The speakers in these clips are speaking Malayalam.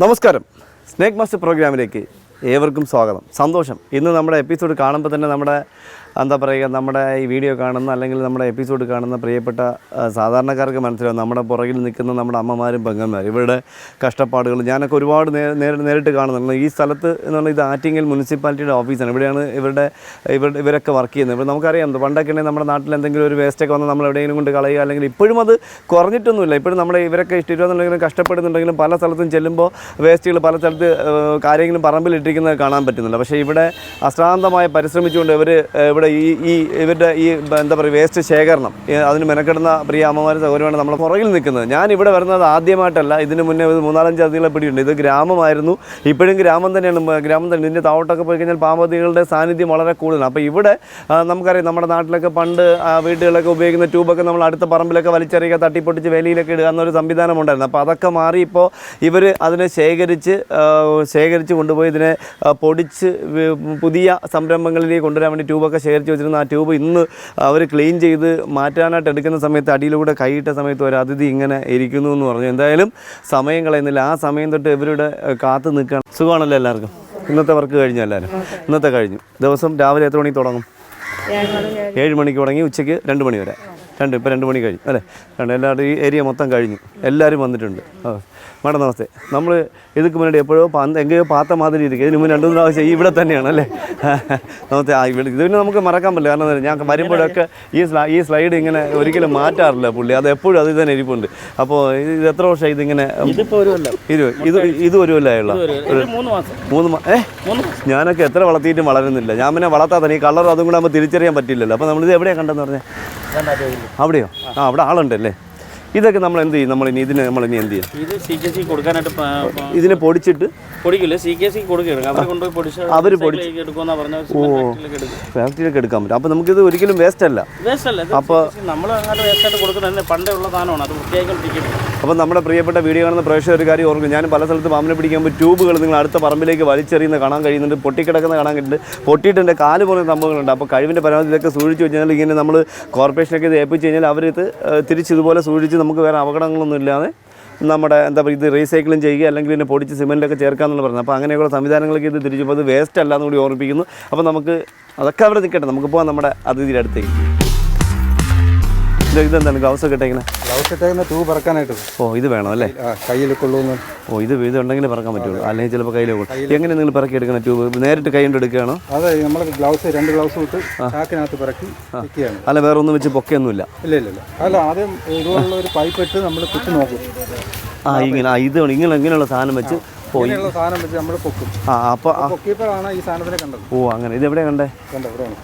നമസ്കാരം. സ്നേക് മാസ്റ്റർ പ്രോഗ്രാമിലേക്ക് ഏവർക്കും സ്വാഗതം. സന്തോഷം. ഇന്ന് നമ്മുടെ എപ്പിസോഡ് കാണുമ്പോൾ തന്നെ നമ്മുടെ എന്താ പറയുക നമ്മുടെ ഈ വീഡിയോ കാണുന്ന അല്ലെങ്കിൽ നമ്മുടെ എപ്പിസോഡ് കാണുന്ന പ്രിയപ്പെട്ട സാധാരണക്കാർക്ക് മനസ്സിലാവും. നമ്മുടെ പുറകിൽ നിൽക്കുന്ന നമ്മുടെ അമ്മമാരും പെങ്ങന്മാരും ഇവരുടെ കഷ്ടപ്പാടുകൾ ഞാനൊക്കെ ഒരുപാട് നേരി- നേരിട്ട് കാണുന്നുണ്ട്. ഈ സ്ഥലത്ത് എന്ന് പറഞ്ഞാൽ ഇത് ആറ്റിങ്ങൽ മുനിസിപ്പാലിറ്റിയുടെ ഓഫീസാണ്. ഇവിടെയാണ് ഇവരുടെ ഇവരുടെ ഇവരൊക്കെ വർക്ക് ചെയ്യുന്നത്. ഇപ്പോൾ നമുക്കറിയാം പണ്ടൊക്കെ ഉണ്ടെങ്കിൽ നമ്മുടെ നാട്ടിൽ എന്തെങ്കിലും ഒരു വേസ്റ്റൊക്കെ വന്നാൽ നമ്മൾ എവിടെയെങ്കിലും കൊണ്ട് കളയുക അല്ലെങ്കിൽ ഇപ്പോഴും അത് കുറഞ്ഞിട്ടൊന്നുമില്ല. ഇപ്പോഴും നമ്മുടെ ഇവരൊക്കെ ഇഷ്ടമെന്നുണ്ടെങ്കിലും കഷ്ടപ്പെടുന്നുണ്ടെങ്കിലും പല സ്ഥലത്തും ചെല്ലുമ്പോൾ വേസ്റ്റുകൾ പല സ്ഥലത്ത് കാര്യങ്ങളും പറമ്പിലിട്ടിരിക്കുന്നത് കാണാൻ പറ്റുന്നില്ല പക്ഷേ ഇവിടെ അശ്രാന്തമായി പരിശ്രമിച്ചുകൊണ്ട് ഇവർ ഇവിടെ ഈ ഈ ഇവരുടെ ഈ എന്താ പറയുക വേസ്റ്റ് ശേഖരണം അതിന് മെനക്കെടുന്ന പ്രിയ അമ്മമാരും സൗകര്യമാണ് നമ്മൾ പുറകിൽ നിൽക്കുന്നത്. ഞാൻ ഇവിടെ വരുന്നത് ആദ്യമായിട്ടല്ല. ഇതിന് മുന്നേ ഒരു മൂന്നാലഞ്ച് അതികളെ പിടിയുണ്ട് ഇത് ഗ്രാമമായിരുന്നു. ഇപ്പോഴും ഗ്രാമം തന്നെയാണ് ഗ്രാമം തന്നെ. ഇതിന്റെ താവോട്ടൊക്കെ പോയി കഴിഞ്ഞാൽ പാമ്പതികളുടെ സാന്നിധ്യം വളരെ കൂടുതലാണ്. അപ്പോൾ ഇവിടെ നമുക്കറിയാം നമ്മുടെ നാട്ടിലൊക്കെ പണ്ട് ആ, വീടുകളിലൊക്കെ ഉപയോഗിക്കുന്ന ട്യൂബൊക്കെ നമ്മൾ അടുത്ത പറമ്പിലൊക്കെ വലിച്ചെറിയുക തട്ടിപ്പൊട്ടിച്ച് വേലിയിലൊക്കെ ഇടുക എന്നൊരു സംവിധാനം ഉണ്ടായിരുന്നു അപ്പോൾ അതൊക്കെ മാറി ഇപ്പോൾ ഇവർ അതിനെ ശേഖരിച്ച് ശേഖരിച്ച് കൊണ്ടുപോയി ഇതിനെ പൊടിച്ച് പുതിയ സംരംഭങ്ങളിലേക്ക് കൊണ്ടുവരാൻ വേണ്ടി ട്യൂബൊക്കെ ശേഖരിച്ച് വെച്ചിരുന്ന ആ ട്യൂബ് ഇന്ന് അവർ ക്ലീൻ ചെയ്ത് മാറ്റാനായിട്ട് എടുക്കുന്ന സമയത്ത് അടിയിലൂടെ കൈയിട്ട സമയത്ത് ഒരു അതിഥി ഇങ്ങനെ ഇരിക്കുന്നു എന്ന് പറഞ്ഞു. എന്തായാലും സമയം കളയുന്നില്ല. ആ സമയം തൊട്ട് ഇവരുടെ കാത്ത് നിൽക്കണം. സുഖമാണല്ലോ എല്ലാവർക്കും? ഇന്നത്തെ വർക്ക് കഴിഞ്ഞു എല്ലാവരും? ഇന്നത്തെ കഴിഞ്ഞു. ദിവസം രാവിലെ എത്ര മണിക്ക് തുടങ്ങും? ഏഴ് മണിക്ക് തുടങ്ങി. ഉച്ചയ്ക്ക് രണ്ട് മണി വരെ. രണ്ട് ഇപ്പോൾ രണ്ട് മണി കഴിഞ്ഞു. അല്ലേ? രണ്ട് എല്ലാവരും ഈ ഏരിയ മൊത്തം കഴിഞ്ഞു. എല്ലാവരും വന്നിട്ടുണ്ട്. ആ. മേഡം നമസ്തെ. നമ്മൾ ഇതുക്ക് മുന്നേ എപ്പോഴോ പന്ത് എങ്കയോ പാത്ത മാതിരി ഇരിക്കും. ഇതിന് മുന്നേ രണ്ട് മൂന്ന് പ്രാവശ്യം ഇവിടെ തന്നെയാണ് അല്ലേ? നമസ്തെ ആ ഇവിടെ ഇത് പിന്നെ നമുക്ക് മറക്കാൻ പറ്റില്ല. കാരണം ഞാൻ വരുമ്പോഴൊക്കെ ഈ സ്ലൈ ഈ സ്ലൈഡ് ഇങ്ങനെ ഒരിക്കലും മാറ്റാറില്ല പുള്ളി. അത് എപ്പോഴും അത് തന്നെ ഇരിപ്പുണ്ട്. അപ്പോൾ ഇത് എത്ര വർഷമായി ഇതിങ്ങനെ? ഇത് ഇത് ഇത് ഒരു കൊല്ലമായുള്ള മൂന്ന് ഏ? ഞാനൊക്കെ എത്ര വളർത്തിയിട്ടും വളരുന്നില്ല. ഞാൻ പിന്നെ വളർത്താതെ ഈ കളറും അതും കൂടെ നമ്മൾ തിരിച്ചറിയാൻ പറ്റില്ലല്ലോ. അപ്പോൾ നമ്മളിത് എവിടെയാണ് കണ്ടെന്ന് പറഞ്ഞാൽ അവിടെയോ? ആ അവിടെ ആളുണ്ടല്ലേ? ഇതൊക്കെ നമ്മൾ എന്ത് ചെയ്യും? നമ്മൾ ഇനി ഇതിന് നമ്മൾ ഇനി എന്ത് ചെയ്യും? ഇത് സി കെ സി കൊടുക്കാനായിട്ട് പ- ഇതിനെ പൊടിച്ചിട്ട് പൊടിക്കില്ല സി കെ സി കൊടുക്കുകയാണ്. അവർ കൊണ്ടുപോയി പൊടിച്ച് അവർ recycle എടുക്കുമെന്നാ പറഞ്ഞ ഫാക്ടറിയിലേക്ക് എടുക്കും. ഫാക്ടറിയിലൊക്കെ എടുക്കാൻ പറ്റും. അപ്പോൾ നമുക്കിത് ഒരിക്കലും വേസ്റ്റ് അല്ല. വേസ്റ്റ് അല്ല. നമ്മൾ അങ്ങനെ വേസ്റ്റ് ആയിട്ട് കൊടുക്കുന്നത് പണ്ടേ ഉള്ള സാധനമാണ്. അത് വൃത്തിയായിക്കൊണ്ടിരിക്കുന്നത് അപ്പോൾ നമ്മുടെ പ്രിയപ്പെട്ട വീഡിയോ കാണുന്ന പ്രേക്ഷകർ ഒരു കാര്യം ഓർക്കും. ഞാൻ പല സ്ഥലത്ത് പാമ്പിനെ പിടിക്കുമ്പോൾ ട്യൂബുകൾ നിങ്ങൾ അടുത്ത പറമ്പിലേക്ക് വലിച്ചെറിയുന്ന കാണാൻ കഴിയുന്നുണ്ട്. പൊട്ടിക്കിടക്കുന്ന കാണാൻ കഴിയുന്നുണ്ട്. പൊട്ടിയിട്ട് എന്റെ കാൽ പോലെ സംഭവങ്ങളുണ്ട്. അപ്പോൾ കഴിവിന്റെ പരമാവധി ഇതൊക്കെ സൂക്ഷിച്ച് കഴിഞ്ഞാൽ ഇങ്ങനെ നമ്മൾ കോർപ്പറേഷനൊക്കെ ഇത് ഏൽപ്പിച്ച് കഴിഞ്ഞാൽ അവരിത് തിരിച്ചിതുപോലെ സൂക്ഷിച്ച് നമുക്ക് വേറെ അപകടങ്ങളൊന്നും ഇല്ലാതെ നമ്മുടെ എന്താ പറയുക ഇത് റീസൈക്ലിംഗ് ചെയ്യുക അല്ലെങ്കിൽ ഇതിനെ പൊടിച്ച് സിമെന്റൊക്കെ ചേർക്കാമെന്നുള്ള പറഞ്ഞു അപ്പോൾ അങ്ങനെയുള്ള സംവിധാനങ്ങളൊക്കെ ഇത് തിരിച്ചു. അത് വേസ്റ്റ് അല്ലാന്ന് കൂടി ഓർമ്മിപ്പിക്കുന്നു. അപ്പോൾ നമുക്ക് അതൊക്കെ അവിടെ നിൽക്കട്ടെ. നമുക്ക് പോകാം നമ്മുടെ അതിഥിയുടെ അടുത്തേക്ക്. ഇതെന്താണ് ഗ്ലൗസ് ഒക്കെ ഇട്ടേക്കുന്നത് ഗ്ലൗസ് ഇട്ടേക്കുന്ന ട്യൂബ് പറക്കാനായിട്ട്. ഓ ഇത് വേണം അല്ലേ? കയ്യിൽ കൊള്ളുന്നു ഓ ഇത് ഇത് ഉണ്ടെങ്കിൽ പറക്കാൻ പറ്റുള്ളൂ. അല്ലെങ്കിൽ ചിലപ്പോൾ കയ്യിൽ കൊള്ളും. എങ്ങനെ നിങ്ങൾ പറക്കി എടുക്കുന്ന ട്യൂബ്? നേരിട്ട് കൈ കൊണ്ട് എടുക്കുകയാണോ? അതെ നമ്മൾ ഗ്ലൗസ് രണ്ട് ഗ്ലൗസ് ഇട്ട് ചാക്കിനകത്ത് പറക്കി അല്ല വേറെ ഒന്നും വെച്ച് പൊക്കയൊന്നുമില്ല. ഇല്ല ഇല്ല ഇല്ല. അല്ല ആദ്യം ഇതുപോലുള്ള ഒരു പൈപ്പ് ഇട്ട് നമ്മൾ കുത്തി നോക്കും. ആ ഇങ്ങനെ ആ ഇത് ഇങ്ങനെ ഇങ്ങനെയുള്ള സാധനം വെച്ച് പോയി സാധനം വെച്ച് നമ്മൾ പൊക്കും. ആ അപ്പോൾ പൊക്കിയപ്പോഴാണ് ഈ സാധനത്തിനെ കണ്ടത്. ഓ അങ്ങനെ. ഇത് എവിടെയാണ് കണ്ടേ? കണ്ടോ ഇവിടെയാണ്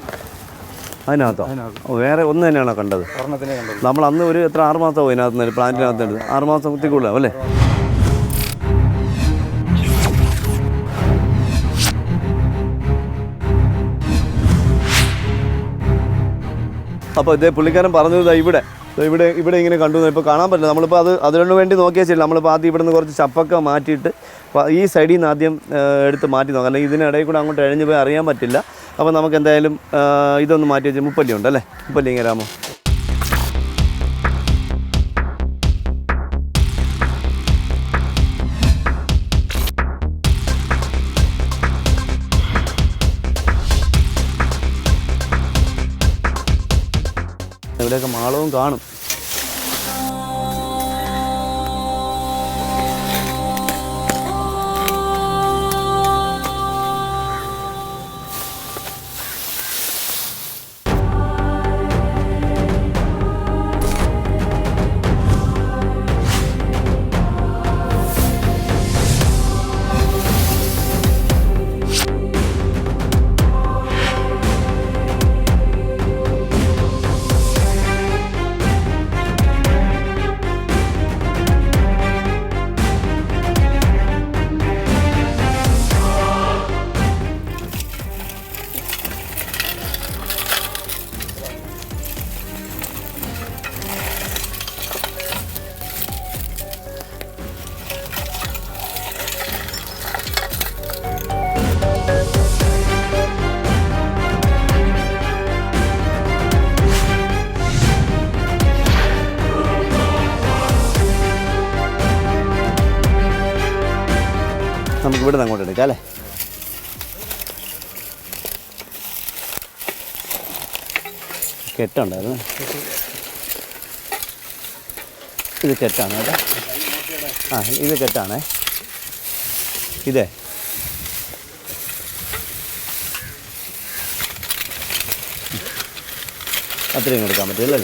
അതിനകത്തോ? വേറെ ഒന്ന് തന്നെയാണോ കണ്ടത്? നമ്മൾ അന്ന് ഒരു എത്ര ആറ് മാസമാവും ഇതിനകത്ത് പ്ലാന്റിനകത്ത് മാസം കുത്തിക്കൊള്ളാം അല്ലേ? അപ്പോൾ ഇതേ പുള്ളിക്കാരൻ പറഞ്ഞത് ഇവിടെ. ഇവിടെ ഇവിടെ ഇങ്ങനെ കണ്ടു ഇപ്പോൾ കാണാൻ പറ്റില്ല. നമ്മളിപ്പോൾ അത് അതിനു വേണ്ടി നോക്കിയാൽ ശരി നമ്മളിപ്പോൾ ആദ്യം ഇവിടെ നിന്ന് കുറച്ച് ചപ്പൊക്കെ മാറ്റിയിട്ട് ഈ സൈഡിൽ നിന്ന് ആദ്യം എടുത്ത് മാറ്റി നോക്കാം. അല്ലെങ്കിൽ ഇതിനിടയിൽ കൂടെ അങ്ങോട്ട് എഴഞ്ഞു പോയി അറിയാൻ പറ്റില്ല. അപ്പോൾ നമുക്ക് എന്തായാലും ഇതൊന്ന് മാറ്റി വെച്ച് മുപ്പല്ലി ഉണ്ട് അല്ലേ? മുപ്പല്ലി ഇങ്ങനെ രാമോ ഇവിടെയൊക്കെ മാളവും കാണും. നമുക്ക് ഇവിടെ നിന്ന് അങ്ങോട്ട് എടുക്കാം അല്ലേ? കെട്ടുണ്ടായിരുന്നു. ഇത് കെട്ടാണ് കേട്ടോ. ആ ഇത് കെട്ടാണേ. ഇതേ. അത്രയും കൊടുക്കാൻ പറ്റില്ല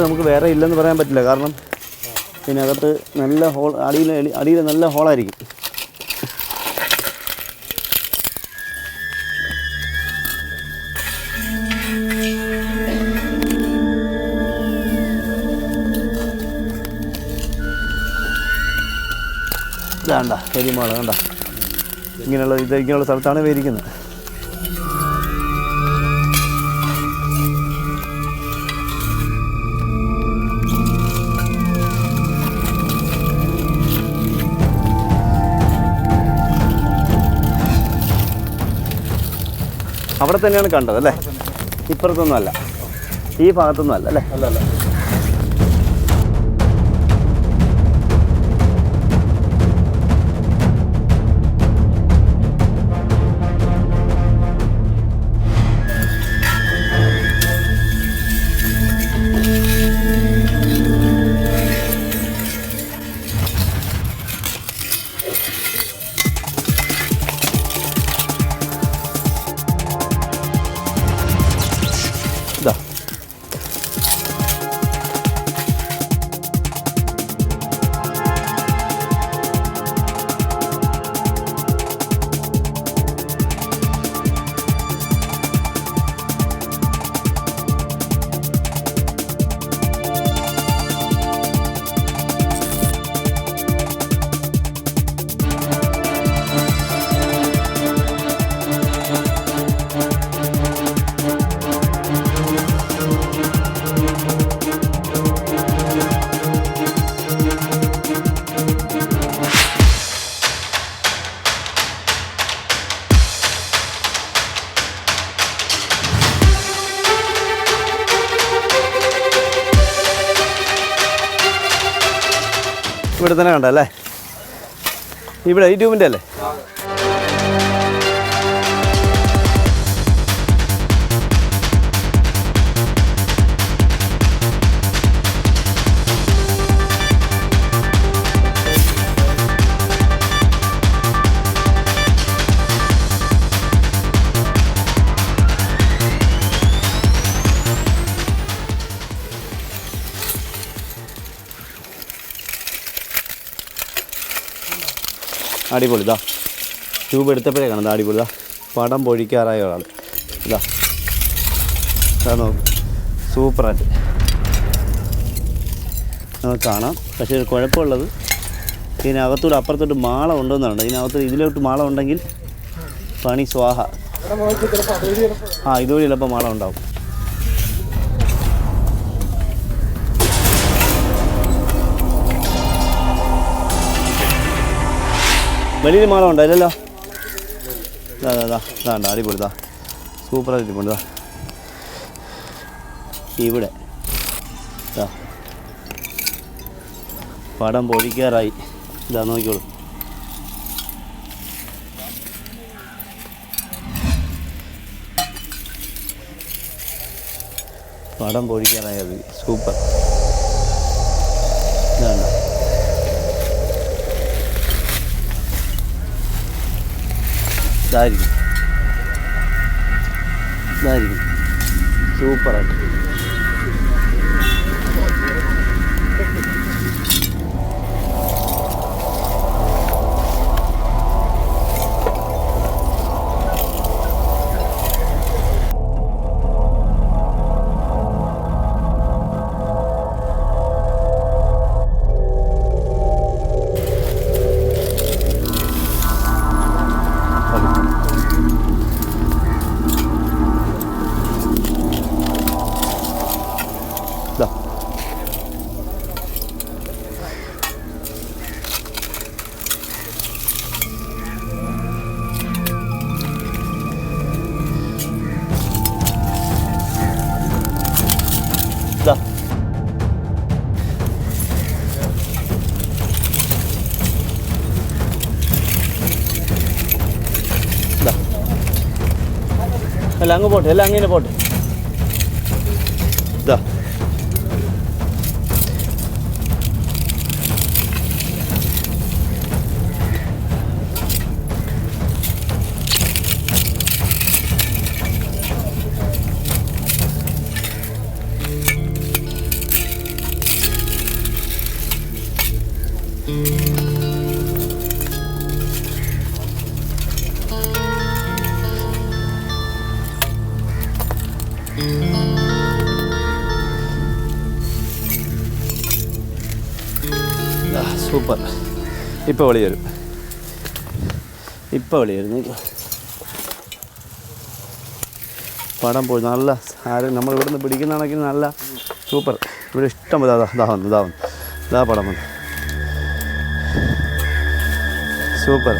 ഇതിനകത്ത് നമുക്ക് വേറെ ഇല്ലെന്ന് പറയാൻ പറ്റില്ല. കാരണം ഇതിനകത്ത് നല്ല ഹോൾ അടിയിൽ അടിയിൽ നല്ല ഹോളായിരിക്കും ഇതാണ്ട കരിമാൾ കണ്ട? ഇങ്ങനെയുള്ള ഇത് ഇങ്ങനെയുള്ള സ്ഥലത്താണ് വേരിക്കുന്നത് അവിടെ തന്നെയാണ് കണ്ടത് അല്ലേ? ഇപ്പുറത്തൊന്നും അല്ല. ഈ ഭാഗത്തൊന്നും അല്ല അല്ലേ? അല്ല അല്ല. തന്നെ കണ്ടല്ലേ ഇവിടെ ഈ ട്യൂബിന്റെ അല്ലേ? അടിപൊളി ഇതാ ട്യൂബ് എടുത്തപ്പോഴേ കാണാം അടിപൊളി ഇതാ പടം പൊഴിക്കാറായ ഒരാൾ. ഇതാ ഇതാ നോക്ക്. സൂപ്പറായിട്ട്. നമുക്ക് കാണാം. പക്ഷേ ഒരു കുഴപ്പമുള്ളത് ഇതിനകത്തൂടെ അപ്പുറത്തോട്ട് മാള ഉണ്ടെന്നാണ്. ഇതിനകത്ത് ഇതിലോട്ട് മാള ഉണ്ടെങ്കിൽ പണി സ്വാഹ. ആ ഇതുവഴി ചിലപ്പോൾ മാള ഉണ്ടാവും. വലിയ മാളം ഉണ്ടോ ഇല്ലല്ലോ ഇതാ ഇതാ, ഇതാ അടിപൊളിതാ സൂപ്പറായിട്ട് ഇരിപ്പുണ്ട് ഇവിടെ. പടം പൊഴിക്കാറായി ഇതാ നോക്കിക്കോളൂ. പടം പൊഴിക്കാറായി അത്. സൂപ്പർ ഇതായിരിക്കും. ഇതായിരിക്കും. സൂപ്പറായിട്ട്. അങ്ങ് പോട്ടെ എല്ലാം അങ്ങനെ പോട്ടെ. ഇപ്പോൾ വെളി വരും. ഇപ്പോൾ വെളി വരുന്നു പടം പോയി നല്ല ആരും നമ്മൾ ഇവിടുന്ന് പിടിക്കുന്നതാണെങ്കിൽ നല്ല സൂപ്പർ. ഇവിടെ ഇഷ്ടം പോലെ അതാ ഇതാ വന്നു ഇതാ വന്നു. ഇതാ പടം വന്നു. സൂപ്പർ.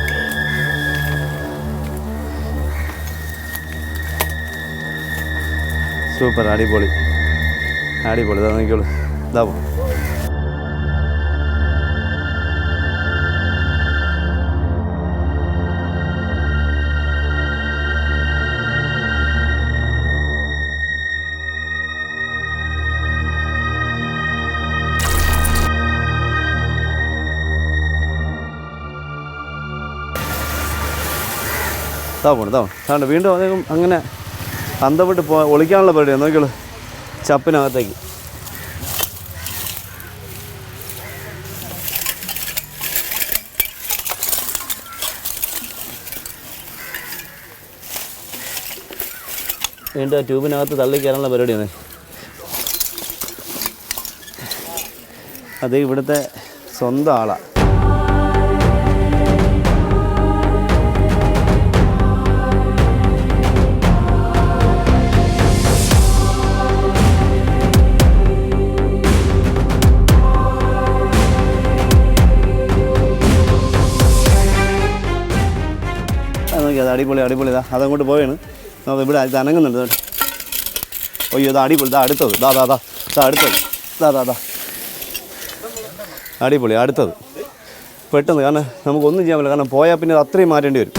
സൂപ്പർ അടിപൊളി. അടിപൊളി ഇതാ നോക്കിയോളൂ ഇതാ പോ. ഇതാ പോണു ഇതാ വീണ്ടും അദ്ദേഹം അങ്ങനെ അന്തപ്പെട്ട് പോ ഒളിക്കാനുള്ള പരിപാടിയാണ് നോക്കിയോളൂ ചപ്പിനകത്തേക്ക്. വീണ്ടും ആ ട്യൂബിനകത്ത് തള്ളി കയറാനുള്ള പരിപാടിയാണ്. അത് ഇവിടുത്തെ സ്വന്തം ആളാണ് അടിപൊളി അടിപൊളി ഇതാ അതങ്ങോട്ട് പോവാണ്. അത് ഇവിടെ ഇത് അനങ്ങുന്നുണ്ട് അയ്യോ ഇത് അടിപൊളി. ഇതാ അടുത്തത്. ദാ ദാ ദാ. ഇതാ അടുത്തത്. ദാ ദാ ദാ. അടിപൊളി അടുത്തത്. പെട്ടെന്ന് കാരണം നമുക്കൊന്നും ചെയ്യാൻ പറ്റില്ല. കാരണം പോയാൽ പിന്നെ അത് അത്രയും മാറ്റേണ്ടി വരും.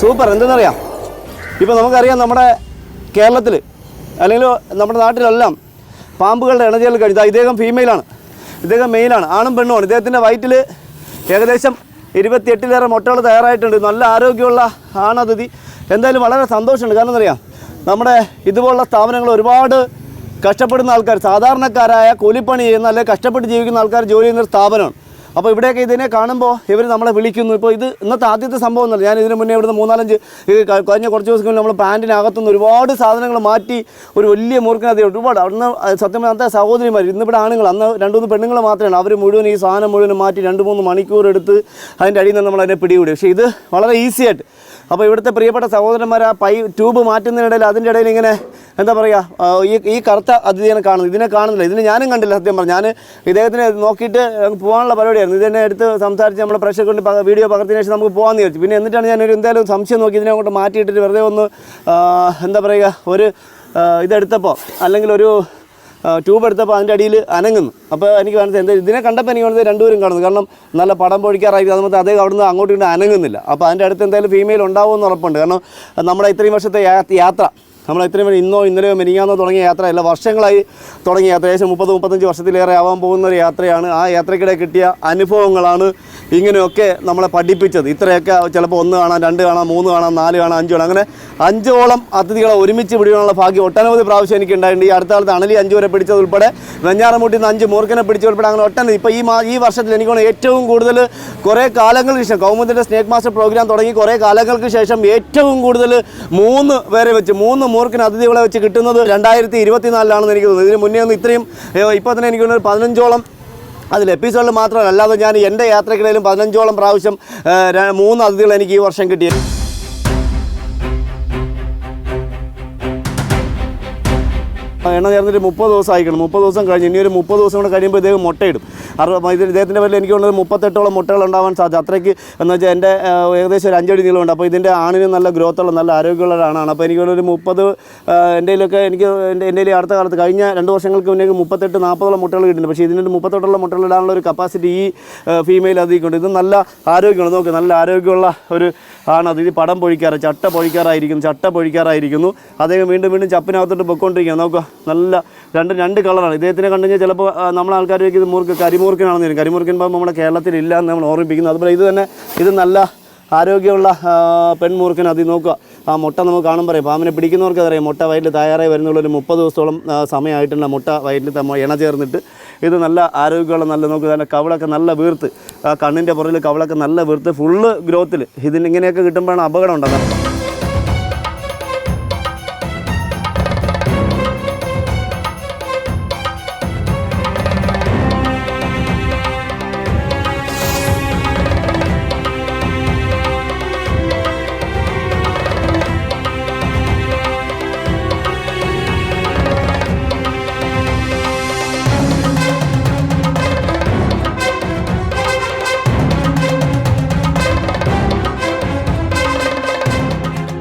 സൂപ്പർ എന്തെന്നറിയാം? ഇപ്പോൾ നമുക്കറിയാം നമ്മുടെ കേരളത്തിൽ അല്ലെങ്കിൽ നമ്മുടെ നാട്ടിലെല്ലാം പാമ്പുകളുടെ ഇണചേൽ കഴിഞ്ഞാൽ ഇദ്ദേഹം ഫീമെയിലാണ് ഇദ്ദേഹം മെയിലാണ് ആണും പെണ്ണുമാണ് ഇദ്ദേഹത്തിന്റെ വയറ്റിൽ ഏകദേശം ഇരുപത്തിയെട്ടിലേറെ മുട്ടകൾ തയ്യാറായിട്ടുണ്ട്. നല്ല ആരോഗ്യമുള്ള ആണതിഥി. എന്തായാലും വളരെ സന്തോഷമുണ്ട്. കാരണം എന്തറിയാം നമ്മുടെ ഇതുപോലുള്ള സ്ഥാപനങ്ങൾ ഒരുപാട് കഷ്ടപ്പെടുന്ന ആൾക്കാർ സാധാരണക്കാരായ കൂലിപ്പണി ചെയ്യുന്ന അല്ലെങ്കിൽ കഷ്ടപ്പെട്ട് ജീവിക്കുന്ന ആൾക്കാർ ജോലി ചെയ്യുന്ന ഒരു സ്ഥാപനമാണ്. അപ്പോൾ ഇവിടെയൊക്കെ ഇതിനെ കാണുമ്പോൾ ഇവർ നമ്മളെ വിളിക്കുന്നു. ഇപ്പോൾ ഇത് ഇന്നത്തെ ആദ്യത്തെ സംഭവം എന്നല്ല ഞാൻ ഇതിന് മുന്നേ ഇവിടുന്ന് മൂന്നാലഞ്ച് കഴിഞ്ഞ കുറച്ച് ദിവസം നമ്മൾ പാന്റിനകത്തുനിന്ന് ഒരുപാട് സാധനങ്ങൾ മാറ്റി ഒരു വലിയ മുറുക്കിനകത്ത് ഒരുപാട് അന്ന് സത്യം അന്നത്തെ സഹോദരിമാർ ഇന്നിവിടെ ആണുങ്ങൾ അന്ന് രണ്ട് മൂന്ന് പെണ്ണുങ്ങൾ മാത്രമാണ് അവർ മുഴുവൻ ഈ സാധനം മുഴുവൻ മാറ്റി രണ്ട് മൂന്ന് മണിക്കൂർ എടുത്ത് അതിന്റെ അടിയിൽ നിന്ന് നമ്മൾ അതിനെ പിടികൂടി. പക്ഷേ ഇത് വളരെ ഈസിയായിട്ട് അപ്പോൾ ഇവിടുത്തെ പ്രിയപ്പെട്ട സഹോദരന്മാർ ആ പൈ ട്യൂബ് മാറ്റുന്നതിനിടയിൽ അതിന്റെ ഇടയിൽ ഇങ്ങനെ എന്താ പറയുക ഈ ഈ കറുത്ത അതിഥിയെ കാണുന്നു ഇതിനെ കാണുന്നില്ല. ഇതിനെ ഞാനും കണ്ടില്ല സത്യം പറഞ്ഞു. ഞാൻ ഇദ്ദേഹത്തിനെ നോക്കിയിട്ട് പോകാനുള്ള പരിപാടിയായിരുന്നു. ഇതിനെ എടുത്ത് സംസാരിച്ച് നമ്മുടെ കൊണ്ട് വീഡിയോ പകർത്തിയതിനു ശേഷം നമുക്ക് പോകാമെന്ന് വിചാരിച്ചു. പിന്നെ എന്നിട്ടാണ് ഞാനൊരു എന്തായാലും സംശയം നോക്കി ഇതിനെ അങ്ങോട്ട് മാറ്റിയിട്ടിട്ട് വെറുതെ ഒന്ന് എന്താ പറയുക ഒരു ഇതെടുത്തപ്പോൾ അല്ലെങ്കിൽ ഒരു ട്യൂബ് എടുത്തപ്പോൾ അതിന്റെ അടിയിൽ അനങ്ങുന്നു. അപ്പോൾ എനിക്ക് കാണുന്നത് എന്താ ഇതിനെ കണ്ടപ്പോൾ എനിക്ക് വേണ്ടത് രണ്ടുപേരും കാണുന്നു കാരണം നല്ല പടം പൊഴിക്കാറായിരിക്കും അതുകൊണ്ട് അദ്ദേഹം അവിടുന്ന് അങ്ങോട്ടും ഇങ്ങോട്ട് അനങ്ങുന്നില്ല. അപ്പോൾ അതിന്റെ അടുത്ത് എന്തായാലും ഫീമെയിൽ ഉണ്ടാവുമെന്ന് ഉറപ്പുണ്ട്. കാരണം നമ്മുടെ ഇത്രയും വർഷത്തെ യാത്ര നമ്മൾ ഇത്രയും വരെ ഇന്നോ ഇന്നലെയോ മെനിങ്ങാന്നോ തുടങ്ങിയ യാത്രയല്ല വർഷങ്ങളായി തുടങ്ങിയ യാത്ര. ഏകദേശം മുപ്പത് മുപ്പത്തഞ്ച് വർഷത്തിലേറെ ആവാൻ പോകുന്ന ഒരു യാത്രയാണ്. ആ യാത്രയ്ക്കിടെ കിട്ടിയ അനുഭവങ്ങളാണ് ഇങ്ങനെയൊക്കെ നമ്മളെ പഠിപ്പിച്ചത്. ഇത്രയൊക്കെ ചിലപ്പോൾ ഒന്ന് കാണാം രണ്ട് കാണാം മൂന്ന് കാണാം നാല് കാണാം അഞ്ച് കാണാം. അങ്ങനെ അഞ്ചോളം അതിഥികളെ ഒരുമിച്ച് പിടിക്കാനുള്ള ഭാഗ്യം ഒട്ടനവധി പ്രാവശ്യം എനിക്ക് ഉണ്ടായിട്ടുണ്ട് ഈ അടുത്ത കാലത്ത് അണലി അഞ്ചു വരെ പിടിച്ചത് ഉൾപ്പെടെ വെഞ്ഞാറമൂട്ടിൽ നിന്ന് അഞ്ച് മൂർക്കനെ പിടിച്ചത് ഉൾപ്പെടെ അങ്ങനെ ഒട്ടനവധി. ഇപ്പോൾ ഈ ഈ വർഷത്തിൽ എനിക്ക് തോന്നുന്നു ഏറ്റവും കൂടുതൽ കുറേ കാലങ്ങൾക്ക് ശേഷം കൗമുദിന്റെ സ്നേക് മാസ്റ്റർ പ്രോഗ്രാം തുടങ്ങി കുറേ കാലങ്ങൾക്ക് ശേഷം ഏറ്റവും കൂടുതൽ മൂന്ന് പേരെ വെച്ച് മൂന്ന് മൂർഖന് അതിഥികളെ വെച്ച് കിട്ടുന്നത് രണ്ടായിരത്തി ഇരുപത്തിനാലിലാണെന്ന് എനിക്ക് തോന്നുന്നത് ഇതിന് മുന്നേ ഒന്നും ഇത്രയും ഇപ്പോൾ തന്നെ എനിക്ക് തോന്നുന്നു പതിനഞ്ചോളം അതിൽ എപ്പിസോഡിൽ മാത്രമല്ല അല്ലാതെ ഞാൻ എന്റെ യാത്രക്കിടയിലും പതിനഞ്ചോളം പ്രാവശ്യം മൂന്ന് അതിഥികൾ എനിക്ക് ഈ വർഷം കിട്ടിയത് എണ്ണ ചേർന്നിട്ട് മുപ്പത് ദിവസം ആയിക്കണം മുപ്പത് ദിവസം കഴിഞ്ഞ് ഇനി ഒരു മുപ്പത് ദിവസം കൂടെ കഴിയുമ്പോൾ ഇദ്ദേഹം മുട്ടയിടും. അറുപത് ഇത് ഇദ്ദേഹത്തിന്റെ പേരിൽ എനിക്ക് തോന്നുന്നത് മുപ്പത്തെട്ടോളം മുട്ടകൾ ഉണ്ടാവാൻ സാധ്യത. അത്രയ്ക്ക് എന്ന് വെച്ചാൽ എന്റെ ഏകദേശം ഒരു അഞ്ചടി നീളമുണ്ട്. അപ്പോൾ ഇതിന്റെ ആണിന് നല്ല ഗ്രോത്തുള്ള നല്ല ആരോഗ്യമുള്ള ഒരാണാണ് അപ്പോൾ എനിക്ക് ഒരു മുപ്പത് എന്റെ കയ്യിലൊക്കെ എനിക്ക് എന്റെ എന്റെ അടുത്ത കാലത്ത് കഴിഞ്ഞ രണ്ട് വർഷങ്ങൾക്ക് മുന്നേ മുപ്പത്തെട്ട് നാൽപ്പതോളം മുട്ടകൾ കിട്ടുന്നുണ്ട് പക്ഷേ ഇതിന്റെ മുപ്പത്തെട്ടോളം മുട്ടകൾ ഇടാനുള്ള ഒരു കപ്പാസിറ്റി ഈ ഫീമെയിൽ അതിക്കുണ്ട് ഇത് നല്ല ആരോഗ്യമാണ് നോക്ക് നല്ല ആരോഗ്യമുള്ള ഒരു ആണ് അത്. ഇത് പടം പൊഴിക്കാറ് ചട്ട പൊഴിക്കാറായിരിക്കുന്നു ചട്ട പൊഴിക്കാറായിരിക്കുന്നു. അദ്ദേഹം വീണ്ടും വീണ്ടും ചപ്പിനകത്തോട്ട് പൊയ്ക്കൊണ്ടിരിക്കുകയാണ്. നോക്കുക നല്ല രണ്ട് രണ്ട് കളറാണ്. ഇദ്ദേഹത്തിനെ കണ്ടു കഴിഞ്ഞാൽ ചിലപ്പോൾ നമ്മളെ ആൾക്കാർക്ക് ഇത് മൂർക്ക് കരിമൂർക്കനാണെന്ന് വരും കരിമൂർക്കൻ പാമ്പ് നമ്മുടെ കേരളത്തിൽ ഇല്ല എന്ന് നമ്മൾ ഓർമ്മിപ്പിക്കുന്നു. അതുപോലെ ഇത് തന്നെ ഇത് നല്ല ആരോഗ്യമുള്ള ആ, പെൺമൂർക്കൻ അത് നോക്കുക. ആ മുട്ട നമുക്ക് കാണുമ്പോൾ അറിയാം. പാമ്പിനെ പിടിക്കുന്നവർക്ക് അറിയാം മുട്ട വയറ്റിൽ തയ്യാറായി വരുന്നുള്ള ഒരു മുപ്പത് ദിവസത്തോളം സമയമായിട്ടുള്ള മുട്ട വയറ്റിൽ ഇണ ചേർന്നിട്ട് ഇത് നല്ല ആരോഗ്യമുള്ള നല്ല നോക്കുക തന്നെ കവളൊക്കെ നല്ല വീർത്ത്. ആ കണ്ണിന്റെ പുറകിൽ കവളൊക്കെ നല്ല വീർത്ത്. ഫുള്ള് ഗ്രോത്തിൽ ഇതിൽ ഇങ്ങനെയൊക്കെ കിട്ടുമ്പോഴാണ് അപകടം ഉണ്ടാകുന്നത്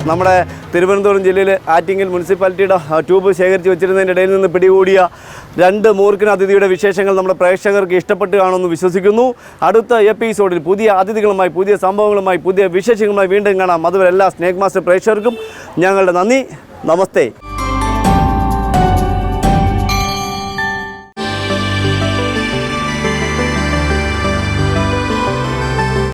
നമ്മുടെ തിരുവനന്തപുരം ജില്ലയിൽ ആറ്റിങ്ങൽ മുനിസിപ്പാലിറ്റിയുടെ ട്യൂബ് ശേഖരിച്ച് വെച്ചിരുന്നതിന്റെ ഇടയിൽ നിന്ന് പിടികൂടിയ രണ്ട് മൂർഖന അതിഥിയുടെ വിശേഷങ്ങൾ നമ്മുടെ പ്രേക്ഷകർക്ക് ഇഷ്ടപ്പെട്ട് കാണുമെന്ന് വിശ്വസിക്കുന്നു. അടുത്ത എപ്പിസോഡിൽ പുതിയ അതിഥികളുമായി പുതിയ സംഭവങ്ങളുമായി പുതിയ വിശേഷങ്ങളുമായി വീണ്ടും കാണാം. അതുവരെ എല്ലാ സ്നേക് മാസ്റ്റർ പ്രേക്ഷകർക്കും ഞങ്ങളുടെ നന്ദി. നമസ്തേ.